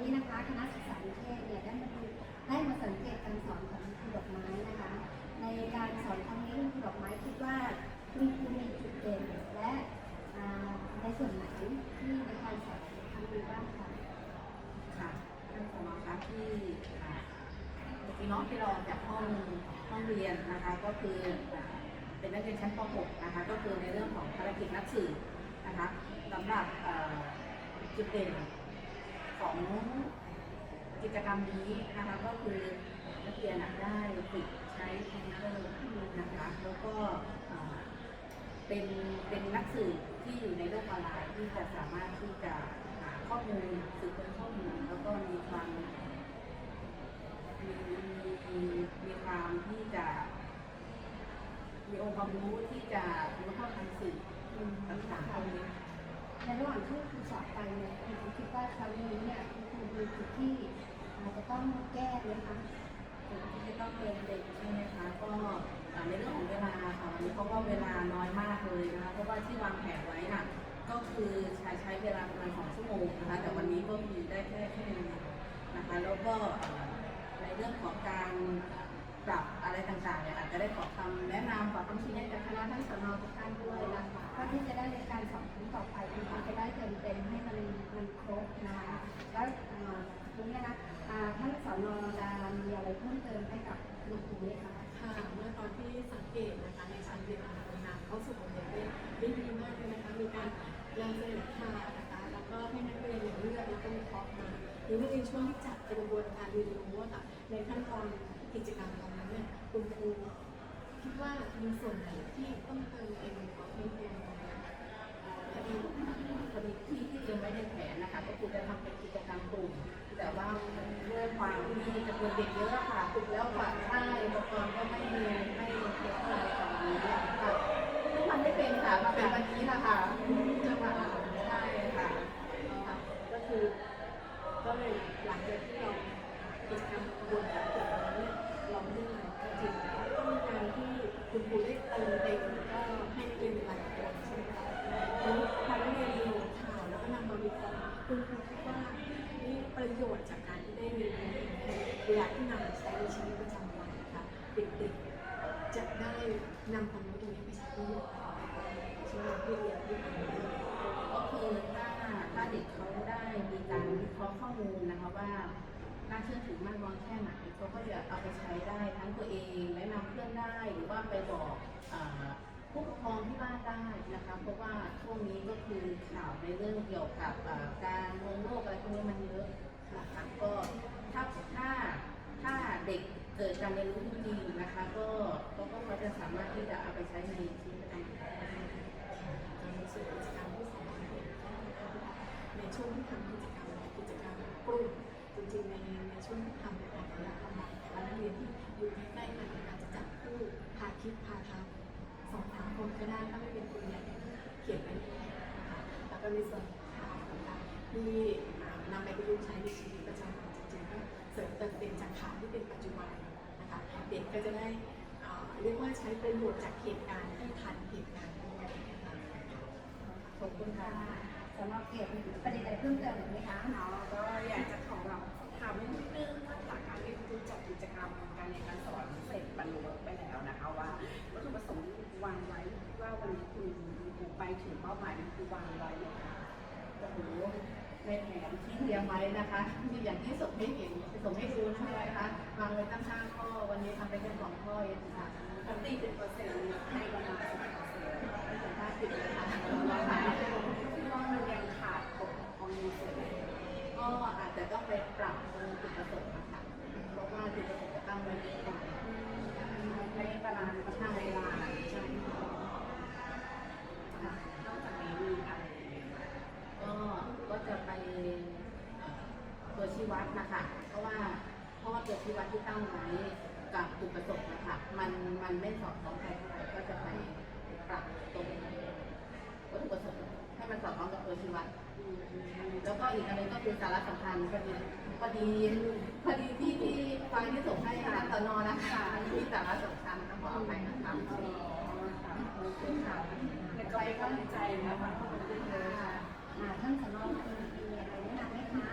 นี้นะคะคณะศึกษาวิเทศเนี่ยได้มาดูได้มาสังเกตการสอนของครูดอกไม้นะคะ ในการสอนครั้งนี้ครูดอกไม้คิดว่ามีครูมีจุดเด่นและในส่วนไหนที่ในการสอนครั้งนี้บ้างคะค่ะท่านผอคะที่อ่าเมื่อกี้น้องที่เราจากห้องห้องเรียนนะคะก็คือเป็นนักเรียนชั้นป .6 นะคะก็คือในเรื่องของภารกิจนักสื่อนะคะสำหรับจุดเด่น ของกิจกรรมนี้นะคะก็คือนักเรียนได้ฝึกใช้คอมพิวเตอร์นะคะแล้วก็เป็นเป็นนักสืบที่อยู่ในโลกออนไลน์ที่จะสามารถที่จะหาข้อมูลสืบค้นข้อมูลแล้วก็มีความมีมีมีความที่จะ มีองค์ความรู้ที่จะรู้ข้อทางสื่อต่างๆพวกนี้ ในระหว่างที่ครูสอนไปเนี่ยครูคิดว่าครั้งนี้เนี่ยครูมีจุดที่อาจจะต้องแก้ไหมคะสิ่งที่จะต้องเรียนเด็กใช่ไหมคะก็ในเรื่องของเวลาค่ะวันนี้เพราะว่าเวลาน้อยมากเลยนะคะเพราะว่าที่วางแผนไว้น่ะก็คือใช้ใช้เวลาประมาณสองชั่วโมงนะคะแต่วันนี้ก็มีได้แค่ชั่วโมงเดียวนะคะแล้วก็ในเรื่องของการปรับอะไรต่างๆเนี่ยอาจจะได้ขอคำแนะนำขอคำชี้แนะจากคณะท่านสนทุกท่านด้วยนะคะได้ในการสอนครั้งต่อไปครูจะได้เต็มเต็มๆให้มันมันครบนะคะแล้วอ่าที นี้นะอ่าท่านสอนจะมีอะไรเพิ่มเติมให้กับครูครูไหมคะค่ะเมื่อตอนที่สังเกตนะคะในชั้นเรียนของโรงงานเข้าสู่โรงเรียนได้ได้ดีมากเลยนะคะมีการนำเสนอข่าวนะคะแล้วก็ให้นักเรียนเนี่ยเลือกแล้วก็วิเคราะห์มาหรือในช่วงที่จัดกระบวนการเรียนรู้ค่ะในขั้นตอนกิจกรรมตรงนั้นเนี่ยคุณครูคิดว่ามีส่วนไหนที่ต้องเติมเต็มหรือว่าเพิ่มเติมตรงนี้พอดีพอดีที่ที่ยังไม่ได้แผนนะคะก็คือจะทำเป็นกิจกรรมกลุ่ม แต่ว่าด้วยความที่จำนวนเด็กเยอะค่ะถูกแล้วกว่าใช่อุปกรณ์ก็ไม่มีไม่เพียงพอแบบนี้ค่ะทุกวันไม่เป็นค่ะมาเป็นวันนี้แหละค่ะจังหวะใช่ค่ะค่ะ ก็คือก็เลยหลังจากที่เรากิจกรรมกระบวนการจบแล้วเนี่ยเราไม่ได้งาจริงแต่ว่าก็มีการที่คุณครูได้เติมเต็มก็ให้นักเรียนหลายคนใช่ไหมคะทีนี้พอนักเรียนดูข่าวแล้วก็นำมาวิเคราะห์คุณครู ประโยชน์จากการที่ได้เรียนรู้เวลาที่นำมาใช้ในชีวิตประจำวันนะคะเด็กๆจะได้นำความรู้ตรงนี้ไปใช้ประโยชน์ใชีวิตที่เรียนที่ทำงานก็คือถ้าถ้าเด็กเขาได้มีการวิเคราะห์ข้อมูลนะคะว่าน่าเชื่อถือมากน้อยแค่ไหนเขาก็จะเอาไปใช้ได้ทั้งตัวเองแนะนำเพื่อนได้หรือว่าไปบอกผู้ปกครองที่บ้านได้นะคะเพราะว่าช่วงนี้ก็คือข่าวในเรื่องเกี่ยวกับอ่าการลวงโลกอะไรพวกนี้มันเยอะ นะคะก็ถ้าถ้าถ้าเด็กเกิดการเรียนรู้จริงๆนะคะก็ก็ก็เขาจะสามารถที่จะเอาไปใช้ในชีวิตประจำวันได้ในส่วนกิจกรรมที่สองในช่วงที่ทำกิจกรรมกิจกรรมกลุ่มจริงๆในในช่วงที่ทำในการระยะประมาณแต่ละนักเรียนที่อยู่ใกล้ๆกันอาจจะจับคู่พาคิดพาทำสองสามคนก็ได้ถ้าไม่เป็นคนใหญ่เขียนไปเลยนะคะแล้วก็ในส่วนของข่าวต่างๆที่อ่านำไปประยุกต์ใช้ในชีวิตประจำวันจริงๆก็เสริมเติมเต็มจากข่าวที่เป็นปัจจุบันนะคะเด็กก็จะได้เรียกว่าใช้ประโยชน์จากเหตุการณ์ที่ทันเหตุการณ์ด้วยนะคะขอบคุณค่ะสำหรับเกดมีประเด็นอะไรเพิ่มเติมอีกไหมคะเนาก็อยากจะขอแบบถามนิดนึงว่าจากการที่คุณจัดกิจกรรมการเรียนการสอนเสร็จบรรลุไปแล้วนะคะว่าวัตถุประสงค์วางไว้ว่าวันนี้คุณไปถึงเป้าหมายที่คือวางไว้นะคะโอ้โห ในแผนที่เตรียมไว้นะคะมีอย่างที่ส่งให้เห็นส่งให้ดูใช่ไหมคะวางไว้ตั้งห้าข้อ วันนี้ทำไปแค่สองข้อเองค่ะปกติเป็นเปอร์เซ็นต์ให้ประมาณสิบเปอร์เซ็นต์ไม่ถึงห้าสิบเลยค่ะที่ว่ามันยังขาดตกของในส่วนก็อาจจะต้องไปปรับตรงจุดประสงค์นะคะเพราะว่าจุดประสงค์จะตั้งไว้ ไม่สอดคล้องกันก็จะไปปรับตรงวัตถุประสงค์ให้มันสอดคล้องกับตัวชีวัดแล้วก็อีกอันนึงก็คือสาระสำคัญพอดีพอดีพอดีที่ที่ไฟล์ที่ส่งให้คณะตนนะคะมีสาระสำคัญนะขอเอภัยนะคะอ๋อค่ะโอเคค่ะแต่ก็ให้กำลังใจนะคะขอบคุณค่ะอ่าท่านสนองมีอะไรแนะนำไหมคะ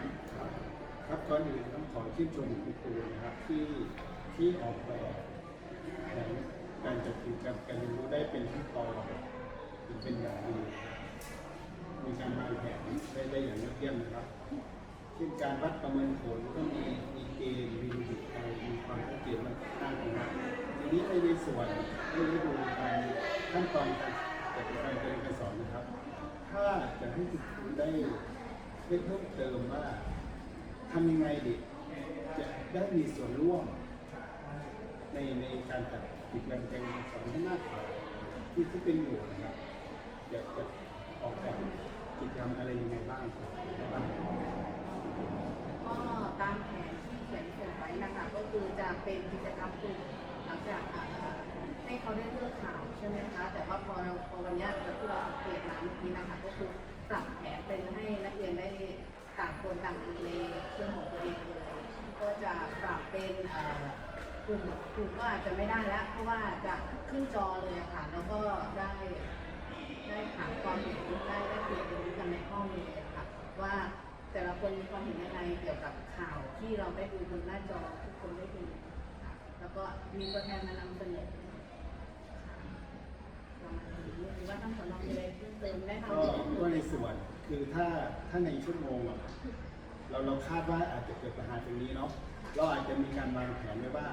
ครับก่อนอื่นต้องขอชื่นชมคุณครูนะครับที่ที่ออกแบบ การจัดกิจกรรมการเรียนรู้ได้เป็นขั้นตอนเป็นอย่างดีมีการวางแผนได้ได้อย่างยอดเยี่ยมนะครับเช่นการวัดประเมินผลก็มีมีเกณฑ์มีวิธีการมีความชัดเจนมากตั้งนะครับทีนี้ในในส่วนเรื่องดูการขั้นตอนการจัดกิจกรการเรียนการสอนนะครับ ถ้าจะให้คุณครูได้ได้เพิ่มเติมว่าทำยังไงด็กจะได้มีส่วนร่วม ในในการจัดกิจกรรมการเรียนการสอนให้มากกว่าที่ที่เป็นอยู่นะครับอยากจะออกแบบกิจกรรมอะไรยังไงบ้างครับก็ตามแผนที่เขียนเขียนไว้นะคะก็คือจะเป็นกิจกรรมกลุ่มหลังจากให้เขาได้เลือกข่าวใช่ไหมคะแต่ว่าพอเราพอวันนี้ที่เราสังเกตมาเมื่อกี้นะคะก็คือปรับแผนเป็นให้นักเรียนได้ต่างคนต่างในเรื่องของตัวเองเลยก็จะปรับเป็น กลุ่มกลุ่มก็อาจจะไม่ได้แล้ว เพราะว่าจะขึ้นจอเลยอะค่ะ แล้วก็ได้ได้ถามความเห็นได้ได้คุยกันในห้องเลยอะค่ะ ว่าแต่ละคนมีความเห็นยังไงเกี่ยวกับข่าวที่เราได้ดูบนหน้าจอทุกคนได้ดูค่ะแล้วก็มีตัวแทนมานำเสนอประมาณนี้หรือว่าท่านสอนอมีอะไรเพิ่มเติมได้ทำก็ก็ในส่วนคือถ้าถ้าในชั่วโมงอะเราเราคาดว่าอาจจะเกิดปัญหาตรงนี้เนาะเราอาจจะมีการวางแผนไว้ว่า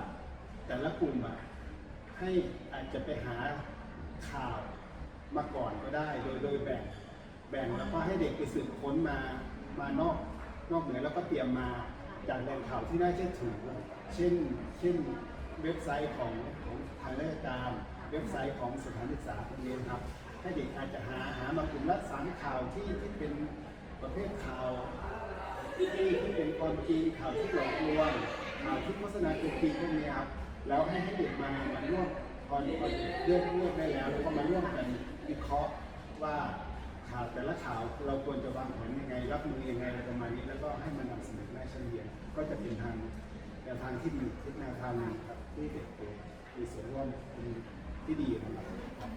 แต่ละกลุ่มอะให้อาจจะไปหาข่าวมาก่อนก็ได้ โดยโดยแบ่งแบ่งแล้วก็ให้เด็กไปสืบค้นมามานอกนอกเหนือแล้วก็เตรียมมาจากแหล่งข่าวที่น่าเชื่อถือ เช่น เช่นเว็บไซต์ของของทางราชการ เว็บไซต์ของสถานศึกษาพวกนี้นครับ ให้เด็กอาจจะหาหามากลุ่มละสามข่าวที่ที่เป็นประเภทข่าวที่ที่เป็นความจริงข่าวที่หลอกลวงข่าวที่โฆษณาเกินจริงพวกนี้ครับ แล้วให้ให้เด็กมามาร่วมพอพอเลือกเลือกได้แล้วแล้วก็มาร่วมกันวิเคราะห์ว่าข่าวแต่ละข่าวเราควรจะวางแผนยังไง รับมือยังไงอะไรประมาณนี้ แล้วก็ให้มันนำเสนอในชั้นเรียก็จะเป็นทางแนวทางที่ดีทิศแนวทางหนึ่งครับที่เด็กมีส่วนร่วมที่ดีนะครับ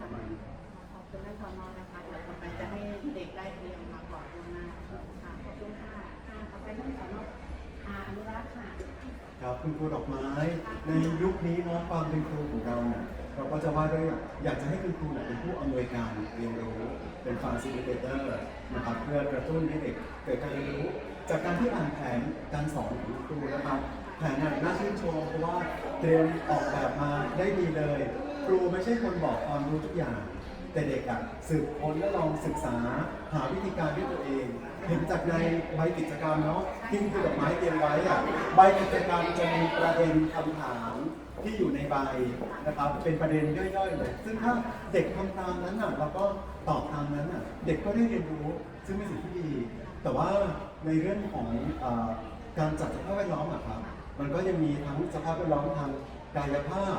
ประมาณนี้ขอบคุณท่านสอนอนะคะเดี๋ยวต่อไปจะให้เด็กได้เตรียมมาก่อนล่วงหน้าค่ะขอบคุณค่ะค่ะต่อไปท่านสอนออาอนุรักษ์ค่ะ ครับคุณครูดอกไม้ ในยุคนี้เนาะความเป็นครูของเราเนี่ยเราก็จะว่าด้วยอยากจะให้คุณครูเนี่ยเป็นผู้อำนวยการเรียนรู้เป็นฟาซิลิเตเตอร์นะครับเพื่อกระตุ้นให้เด็กเกิดการเรียนรู้ จากการที่อ่านแผนการสอนของคุณครูนะครับแผนเนี่ยน่าชื่นชมเพราะว่าเตรียมออกแบบมาได้ดีเลย ครูไม่ใช่คนบอกความรู้ทุกอย่าง แต่เด็กอะสืบค้นและลองศึกษาหาวิธีการด้วยตัวเอง เห็นจากในใบกิจกรรมเนาะที่คุณครูดอกไม้เตรียมไว้อะใบกิจกรรมจะมีประเด็นคำถามที่อยู่ในใบนะครับเป็นประเด็นย่อยๆเลยซึ่งถ้าเด็กทำตามนั้นอะแล้วก็ตอบตามนั้นอะเด็กก็ได้เรียนรู้ซึ่งเป็นสิ่งที่ดี แต่ว่าในเรื่องของอการจัดสภาพแวดล้อมอะครับมันก็ยังมีทั้งสภาพแวดล้อมทางกายภาพ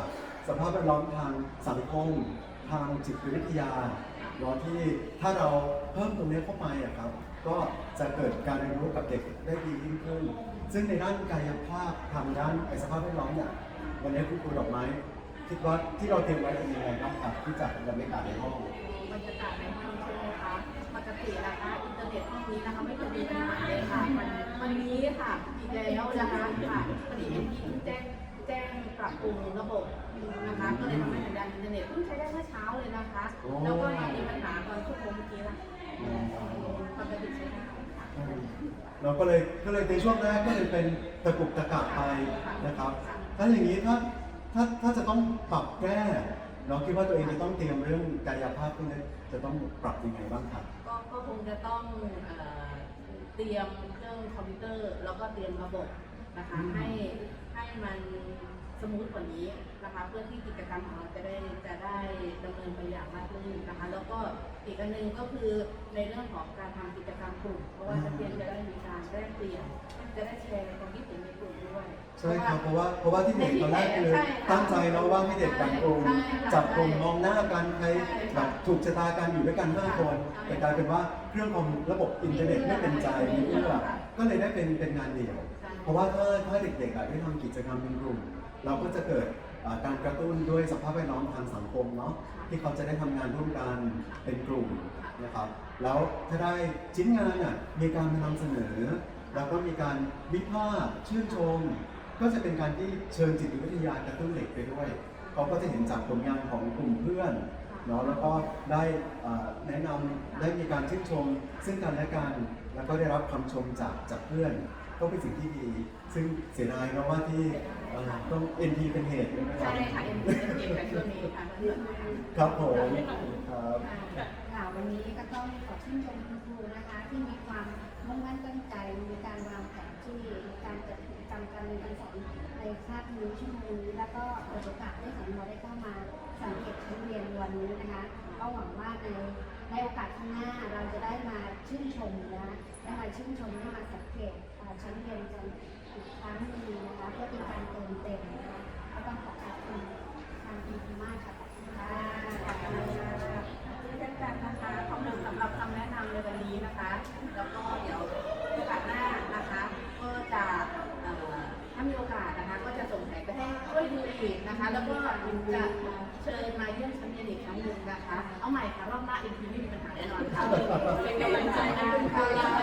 สภาพแวดล้อมทางสังคม ทางจิตวิทยาเนาะที่ถ้าเราเพิ่มตรงนี้เข้าไปอะครับ ก็จะเกิดการเรียนรู้กับเด็กได้ดียิ่งขึ้น ซึ่งในด้านกายภาพทางด้านไอสภาพแวดล้อมเนี่ยวันนี้คุณครูดอกไม้คิดว่าที่เราเตรียมไว้เป็นยังไงบ้างครับที่จัดบรรยากาศในห้องบรรยากาศในห้องใช่ไหมคะปกตินะคะอินเทอร์เน็ตห้องนี้นะคะไม่เคยมีปัญหาเลยค่ะมันวันนี้ค่ะอีกแล้วนะคะค่ะพอดีเอ็นพีแจ้งแจ้งปรับปรุงระบบนะคะก็เลยทำ อินเทอร์เน็ตเพิ่งใช้ได้เมื่อเช้าเลยนะคะ โอ้ แล้วก็ยังมีปัญหาตอนชั่วโมงเมื่อกี้ละปกติใช้ได้ค่ะ เราก็เลยก็เลยในช่วงแรกก็เลยเป็นตะกุกตะกักไปนะครับ ถ้าอย่างนี้ถ้าถ้าถ้าจะต้องปรับแก้เราคิดว่าตัวเองจะต้องเตรียมเรื่องกายภาพพวกนี้จะต้องปรับยังไงบ้างครับ ก็ก็คงจะต้องเอ่อเตรียมเครื่องคอมพิวเตอร์ แล้วก็เตรียมระบบนะคะ อืมให้ให้มัน สมูทกว่านี้นะคะเพื่อที่กิจกรรมของเราจะได้จะได้ดำเนินไปอย่างราบรื่นนะคะ แล้วก็อีกอันหนึงก็คือในเรื่องของการทำกิจกรรมกลุ่มเพราะว่านักเรียนจะได้มีการแลกเปลี่ยนจะได้แชร์ความคิดเห็นในกลุ่มด้วยใช่ครับเพราะว่าเพราะว่าที่เด็กตอนแรกคือใช่ค่ะตั้งใจเราว่าให้เด็กแบ่งกลุ่มใช่ค่ะจับกลุ่มมองหน้ากันใครใช่ค่ะแบบถูกชะตากันอยู่ด้วยกันห้าคนใช่แต่กลายเป็นว่าเครื่องคอมระบบอินเทอร์เน็ตไม่เป็นใจไม่เอื้อก็เลยได้เป็นเป็นงานเดี่ยวใช่เพราะว่าถ้าถ้าเด็กๆอะได้ทำกิจกรรมเป็นกลุ่ม เราก็จะเกิดอ่าการกระตุ้นด้วยสภาพแวดล้อมทางสังคมเนาะที่เขาจะได้ทำงานร่วมกันเป็นกลุ่มนะครับแล้วถ้าได้ชิ้นงานอะมีการมานำเสนอ แล้วก็มีการวิพากษ์ชื่นชม ก็จะเป็นการที่เชิงจิตวิทยากระตุ้นเด็กไปด้วยเขาก็จะเห็นจากผลงานของกลุ่มเพื่อนเนาะแล้วก็ได้อ่าแนะนำได้มีการชื่นชม ซึ่งกันและกัน แล้วก็ได้รับคำชมจากจากเพื่อน ก็เป็นสิ่งที่ดี ซึ่งเสียดายเนาะว่าที่เอ่อต้อง NT เป็นเหตุใช่ไหมคใช่รับค่ะเอ็นเอ็นเอ็นกับช่วงนี้ค่ะเพื่อนๆครับผมครับค่ะวันนี้ก็ต้องขอชื่นชมคุณครูนะคะ ที่มีความมุ่งมั่นตั้งใจมีการวางแผนที่มีการจัดกิจกรรมการเรียนการสอนในคาบนี้ชั่วโมงนี้แล้วก็เปิดโอกาสให้สอนเราได้เข้ามาสังเกตชั้นเรียนวันนี้นะคะ ก็หวังว่าใน ในโอกาสข้างหน้าเราจะได้มาชื่นชมนะได้มาชื่นชมได้มาสังเกตชั้นเรียนกันอีกครั้งหนึงนะคะเพื่อเป็นการเติมเต็มนะคะก็ต้องขอขอบคุณทางคุณมากค่ะขอบคุณค่ะเช่นกันนะคะขอบคุณสำหรับคำแนะนำในวันนี้นะคะ แล้วก็เดี๋ยวโอกาสหน้านะคะ ก็จะถ้ามีโอกาสนะคะ ก็จะส่งแผนไปให้ช่วยดูอีกนะคะ แล้วก็จะเชิญมาเยี่ยมชั้นเรีย นิดนึงนะคะ เอาใหม่ค่ะรอบหน้าอีกทีไม่มีปัญหาแน่นอนค่ะเป็นกำลังใจนะคะ